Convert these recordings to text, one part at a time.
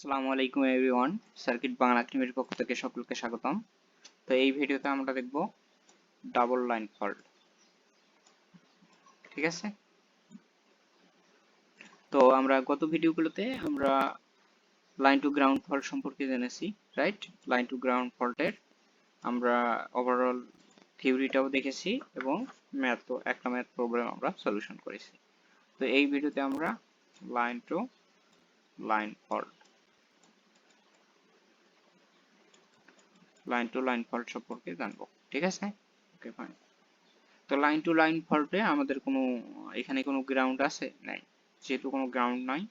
আসসালামু আলাইকুম everyone, circuit Bangla টিমের পক্ষ থেকে সকলকে স্বাগতম। তো এই ভিডিওতে আমরা দেখব ডাবল লাইন ফল্ট। ঠিক আছে? তো আমরা গত ভিডিওগুলোতে আমরা লাইন টু গ্রাউন্ড ফল্ট সম্পর্কে জেনেছি, রাইট? লাইন টু গ্রাউন্ড ফল্টের আমরা ওভারঅল থিওরিটাও দেখেছি এবং ম্যাথ একটা ম্যাথ প্রবলেম আমরা সলিউশন করেছি। তো এই ভিডিওতে আমরা line to line fault line to line fault সম্পর্কে জানব, ঠিক আছে? ওকে ফাইন তো লাইন টু লাইন ফল্টে আমাদের কোনো, এখানে কোনো গ্রাউন্ড আছে? নাই। যেহেতু কোনো গ্রাউন্ড নাই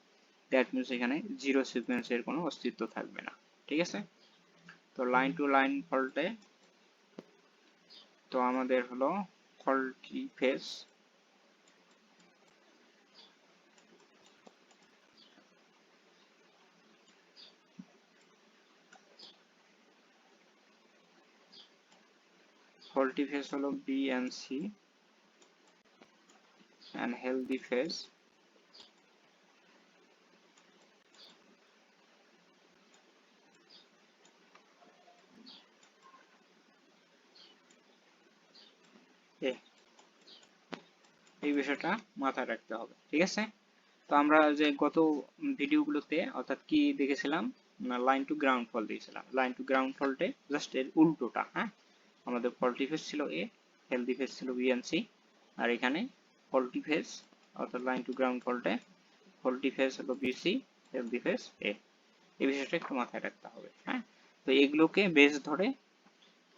দ্যাট মিনস এখানে জিরো সিকোয়েন্সের কোনো অস্তিত্ব থাকবে না, ঠিক আছে? তো লাইন টু লাইন ফল্টে তো আমাদের হলো ফল্টি ফেস faulty phase হলো B and C and healthy phase. এই বিষয়টা মাথায় রাখতে হবে, ঠিক আছে? তো আমরা যে গত ভিডিওগুলোতে অর্থাৎ কি দেখেছিলাম? লাইন টু গ্রাউন্ড ফল দিয়েছিলাম লাইন টু গ্রাউন্ড ফল্টে জাস্ট এর উল্টোটা হ্যাঁ? আমাদের ফল্টি ফেস ছিল এ হেলদি ফেস ছিল বি এন্ড সি আর এখানে ফল্টি ফেস অর্থাৎ লাইন টু গ্রাউন্ড ফল্টে ফল্টি ফেস হলো বিসি হেলদি ফেস এ এই বিষয়টা একটু মাথায় রাখতে হবে হ্যাঁ? তো এগুলোকে বেস ধরে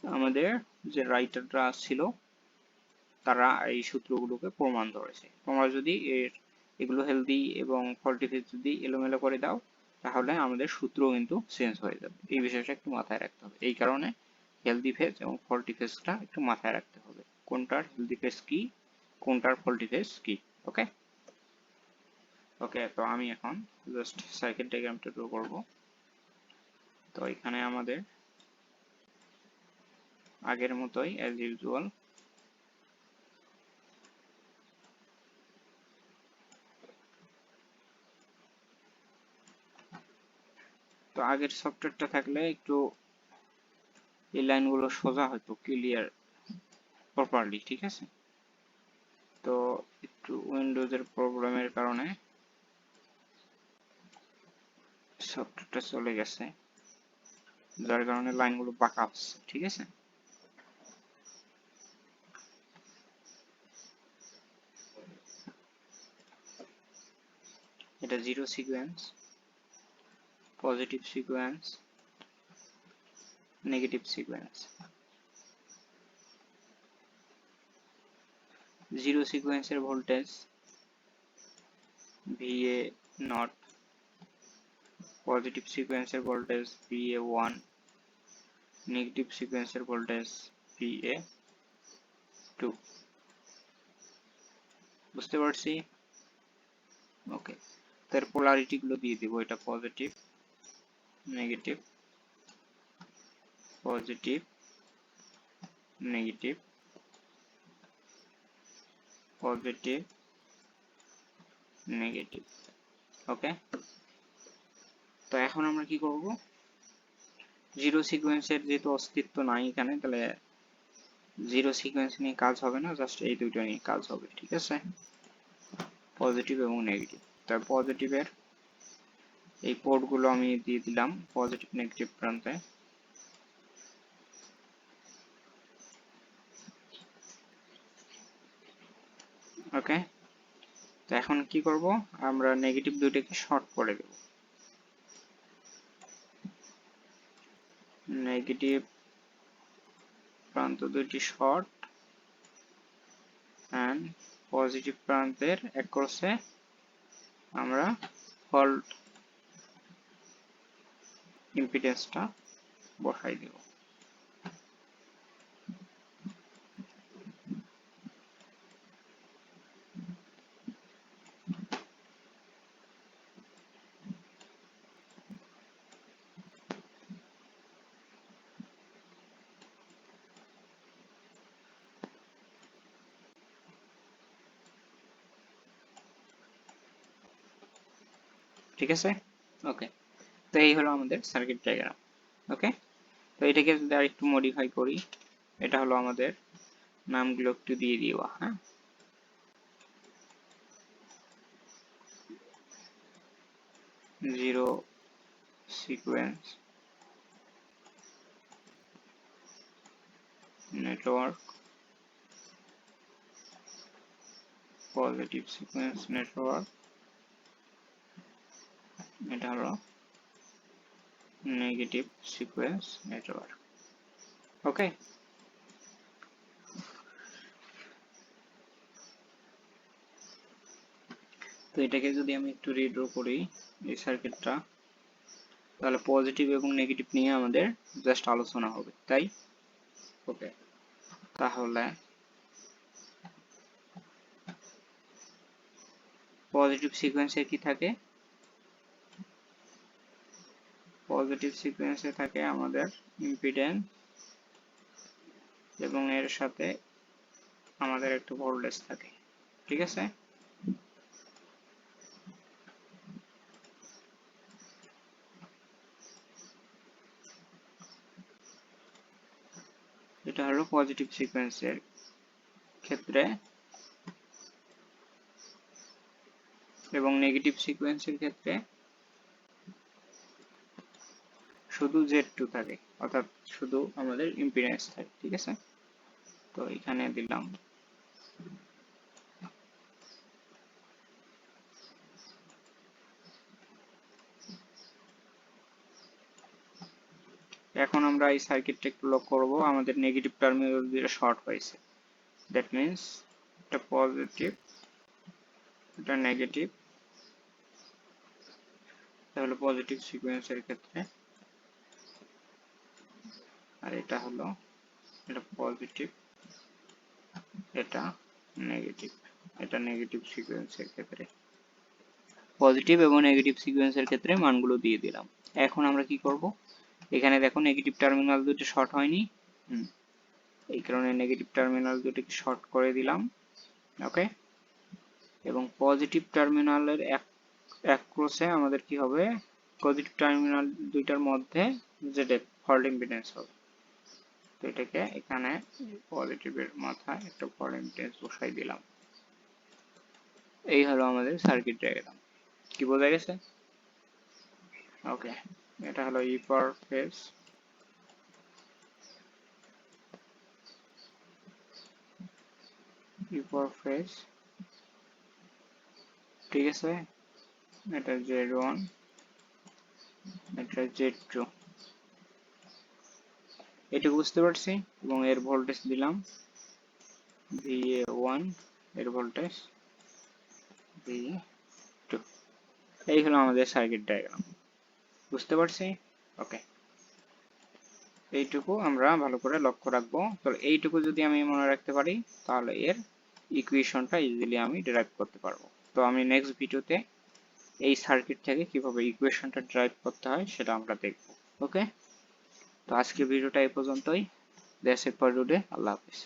আমাদের যে রাইটাররা ছিল, তারা এই সূত্রগুলোকে প্রমাণ ধরেছে। তোমরা যদি এর এগুলো হেলদি এবং ফল্টি ফেস যদি এলোমেলো করে দাও, তাহলে আমাদের সূত্র কিন্তু চেঞ্জ হয়ে যাবে। এই বিষয়টা একটু মাথায় রাখতে হবে। এই কারণে হেলদি ফেজ এবং ফল্টি ফেজটা একটু মাথায় রাখতে হবে। কোনটার হেলদি ফেজ কি, কোনটার ফল্টি ফেজ কি ওকে ওকে তো আমি এখন জাস্ট সার্কিট ডায়াগ্রামটা ড্র করব। তো এখানে আমাদের আগের মতোই অ্যাজ ইউজুয়াল তো আগের সফটওয়্যারটা থাকলে একটু এই লাইনগুলো সোজা হয়তো ক্লিয়ার প্রপারলি ঠিক আছে? তো একটু উইন্ডোজের প্রবলেমের কারণে সফটওয়্যারটা চলে গেছে, যার কারণে লাইনগুলো বাঁকা হচ্ছে, ঠিক আছে? এটা zero sequence positive sequence negative sequence. Zero সিকোয়েন্সের ভোল্টেজ VA নট পজিটিভ সিকোয়েন্সের ভোল্টেজ VA ওয়ান নেগেটিভ সিকোয়েন্সের ভোল্টেজ VA টু বুঝতে পারছি? ওকে তার পোলারিটি গুলো দিয়ে দিব, এটা positive negative positive, negative positive, negative okay তো এখন আমরা কি করব? জিরো সিকোয়েন্সের যেহেতু অস্তিত্ব নাই এখানে, তাহলে জিরো সিকোয়েন্স নিয়ে কাজ হবে না জাস্ট এই দুটো নিয়ে কাজ হবে, ঠিক আছে? পজিটিভ এবং নেগেটিভ তার পজিটিভের এই পোর্টগুলো আমি দিয়ে দিলাম পজিটিভ নেগেটিভ প্রান্তে। ওকে তো এখন কি করব? আমরা নেগেটিভ দুইটাকে শর্ট করে দেব। নেগেটিভ প্রান্ত দুইটি শর্ট অ্যান্ড পজিটিভ প্রান্তের একরসে আমরা ফল্ট ইম্পিডেন্সটা বসাই দেব। ঠিক আছে? ওকে তো এই হলো আমাদের সার্কিট ডায়াগ্রাম ওকে তো এটাকে যদি আর একটু মডিফাই করি, এটা হলো আমাদের নামগুলো একটু দিয়ে দিবা হ্যাঁ? Zero sequence network positive sequence network এটা হলো নেগেটিভ সিকোয়েন্স নেটওয়ার্ক ওকে তো এটাকে যদি আমি একটু রিড্র করি এই সার্কিটটা তাহলে পজিটিভ এবং নেগেটিভ নিয়ে আমাদের জাস্ট আলোচনা হবে, তাই? ওকে তাহলে পজিটিভ সিকোয়েন্সে কি থাকে? পজিটিভ সিকোয়েন্সে থাকে আমাদের ইম্পিডেন্স এবং এর সাথে আমাদের একটু ভোল্টেজ থাকে, ঠিক আছে? এটা হলো পজিটিভ সিকোয়েন্সের ক্ষেত্রে এবং নেগেটিভ সিকোয়েন্সের ক্ষেত্রে শুধু জেড টু থাকে, অর্থাৎ শুধু আমাদের ইম্পিডেন্স থাকে, ঠিক আছে? তো এখানে দিলাম। এখন আমরা এই সার্কিটটা একটু লক করব, আমাদের নেগেটিভ টার্মিনাল দিয়ে শর্ট হয়েছে। দ্যাট মিন্স এটা পজিটিভ এটা নেগেটিভ তাহলে পজিটিভ সিকোয়েন্সের ক্ষেত্রে আর এটা হলো, এটা পজিটিভ এটা নেগেটিভ এটা নেগেটিভ সিকোয়েন্সের ক্ষেত্রে। পজিটিভ এবং নেগেটিভ সিকোয়েন্সের ক্ষেত্রে মানগুলো দিয়ে দিলাম। এখন আমরা কি করব? এখানে দেখো নেগেটিভ টার্মিনাল দুটো শর্ট হয়নি। এই কারণে নেগেটিভ টার্মিনাল দুটোকে শর্ট করে দিলাম। ওকে এবং পজিটিভ টার্মিনালের এক এক ক্রসে আমাদের কি হবে? পজিটিভ টার্মিনাল দুইটার মধ্যে যেটা ফল্ট ইম্পিডেন্স হবে। তো এটাকে এখানে পজিটিভের মাথায় একটা ইম্পিডেন্স বসাই দিলাম। এই হলো আমাদের সার্কিট ডায়াগ্রাম কি বোঝা গেছে? ওকে এটা হলো ই পার ফেজ ই ফেজ ঠিক আছে? এটা জেড ওয়ান এটা জেড টু এটুকু বুঝতে পারছি, এবং এর ভোল্টেজ দিলাম ভিএ ওয়ানের ভোল্টেজ ভি টু এই হলো আমাদের সার্কিট ডায়াগ্রাম বুঝতে পারছি? ওকে এইটুকু আমরা ভালো করে লক্ষ্য রাখব। তো এইটুকু যদি আমি মনে রাখতে পারি, তাহলে এর ইকুয়েশনটা ইজিলি আমি ডেরাইভ করতে পারব। তো আমি নেক্সট ভিডিওতে এই সার্কিট থেকে কীভাবে ইকুয়েশনটা ড্রাইভ করতে হয়, সেটা আমরা দেখব। ওকে তো আজকে ভিডিওটা এই পর্যন্তই। দেশের পর রুডে আল্লাহ হাফিজ।